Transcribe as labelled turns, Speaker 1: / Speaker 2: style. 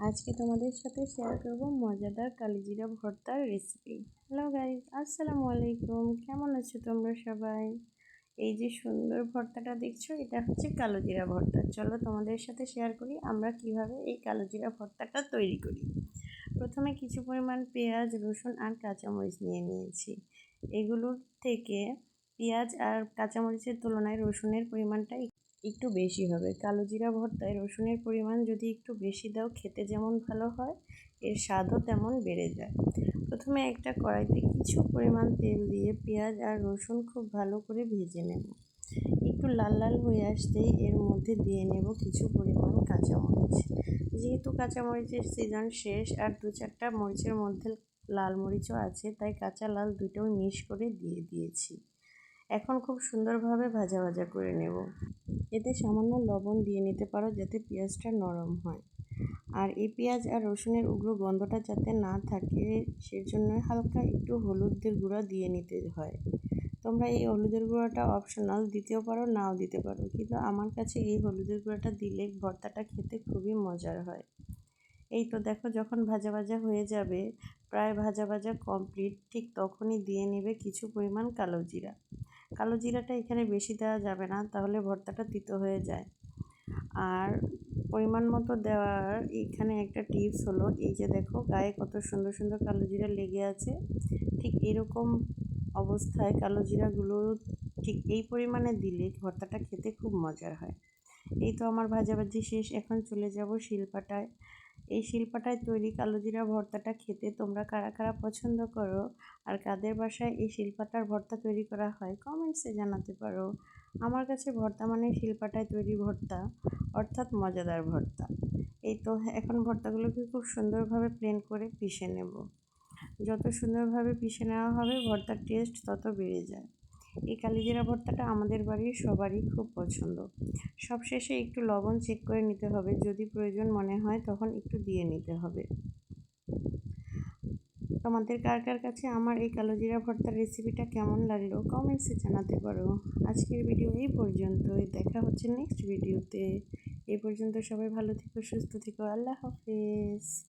Speaker 1: আজকে তোমাদের সাথে শেয়ার করব মজাদার কালিজিরা ভর্তার রেসিপি হ্যালো গাইজ আসসালামু আলাইকুম। কেমন আছো তোমরা সবাই? এই যে সুন্দর ভর্তাটা দেখছ, এটা হচ্ছে কালোজিরা ভর্তা। চলো তোমাদের সাথে শেয়ার করি আমরা কীভাবে এই কালোজিরা ভর্তাটা তৈরি করি। প্রথমে কিছু পরিমাণ পেঁয়াজ, রসুন আর কাঁচামরিচ নিয়ে নিয়েছি। এগুলোর থেকে পেঁয়াজ আর কাঁচামরিচের তুলনায় রসুনের পরিমাণটা একটু বেশি হবে। কালো জিরা ভর্তায় রসুনের পরিমাণ যদি একটু বেশি দাও, খেতে যেমন ভালো হয়, এর স্বাদও তেমন বেড়ে যায়। প্রথমে একটা কড়াইতে কিছু পরিমাণ তেল দিয়ে পেঁয়াজ আর রসুন খুব ভালো করে ভেজে নেব। একটু লাল লাল হয়ে আসতেই এর মধ্যে দিয়ে নেব কিছু পরিমাণ কাঁচামরিচ। যেহেতু কাঁচামরিচের সিজন শেষ আর দু চারটা মরিচের মধ্যে লাল মরিচও আছে, তাই কাঁচা লাল দুটোই মিশ করে দিয়ে দিয়েছি। এখন খুব সুন্দরভাবে ভাজা ভাজা করে নেব। এতে সামান্য লবণ দিয়ে নিতে পারো যাতে পেঁয়াজটা নরম হয়। আর এই পেঁয়াজ আর রসুনের উগ্র গন্ধটা যাতে না থাকে, সেজন্য হালকা একটু হলুদের গুঁড়া দিয়ে নিতে হয়। তোমরা এই হলুদের গুঁড়াটা অপশনাল দিতেও পারো, নাও দিতে পারো। কিন্তু আমার কাছে এই হলুদের গুঁড়াটা দিলে ভর্তাটা খেতে খুবই মজার হয়। এই তো দেখো, যখন ভাজা ভাজা হয়ে যাবে, প্রায় ভাজা ভাজা কমপ্লিট ঠিক তখনই দিয়ে নেবে কিছু পরিমাণ কালো জিরা। কালো জিরাটা এখানে বেশি দেওয়া যাবে না, তাহলে ভর্তাটা তিতো হয়ে যায়। আর পরিমাণ মতো দেওয়ার এখানে একটা টিপস হলো, এই যে দেখো গায়ে কত সুন্দর সুন্দর কালো জিরা লেগে আছে। ঠিক এরকম অবস্থায় কালো জিরাগুলো ঠিক এই পরিমাণে দিলে ভর্তাটা খেতে খুব মজার হয়। এই তো আমার ভাজাভাজি শেষ, এখন চলে যাব শিলপাটায়। এই শিল্পাটায় তৈরি কালোজিরা ভর্তাটা খেতে তোমরা কারা কারা পছন্দ করো আর কাদের বাসায় এই শিল্পাটার ভর্তা তৈরি করা হয়, কমেন্টসে জানাতে পারো। আমার কাছে ভর্তা মানে শিল্পাটায় তৈরি ভর্তা, অর্থাৎ মজাদার ভর্তা। এই তো, এখন ভর্তাগুলোকে খুব সুন্দরভাবে প্লেন করে পিষে নেব। যত সুন্দরভাবে পিষে নেওয়া হবে, ভর্তার টেস্ট তত বেড়ে যায়। এই কালিজিরা ভর্তাটা আমাদের বাড়ির সবারই খুব পছন্দ। সবশেষে একটু লবণ চেক করে নিতে হবে, যদি প্রয়োজন মনে হয় তখন একটু দিয়ে নিতে হবে। তোমাদের কার কার কাছে আমার এই কালোজিরা ভর্তার রেসিপিটা কেমন লাগল কমেন্টসে জানাতে পারো। আজকের ভিডিও এই পর্যন্তই, দেখা হচ্ছে নেক্সট ভিডিওতে এই পর্যন্ত সবাই ভালো থেকো, সুস্থ থেকো, আল্লাহ হাফেজ।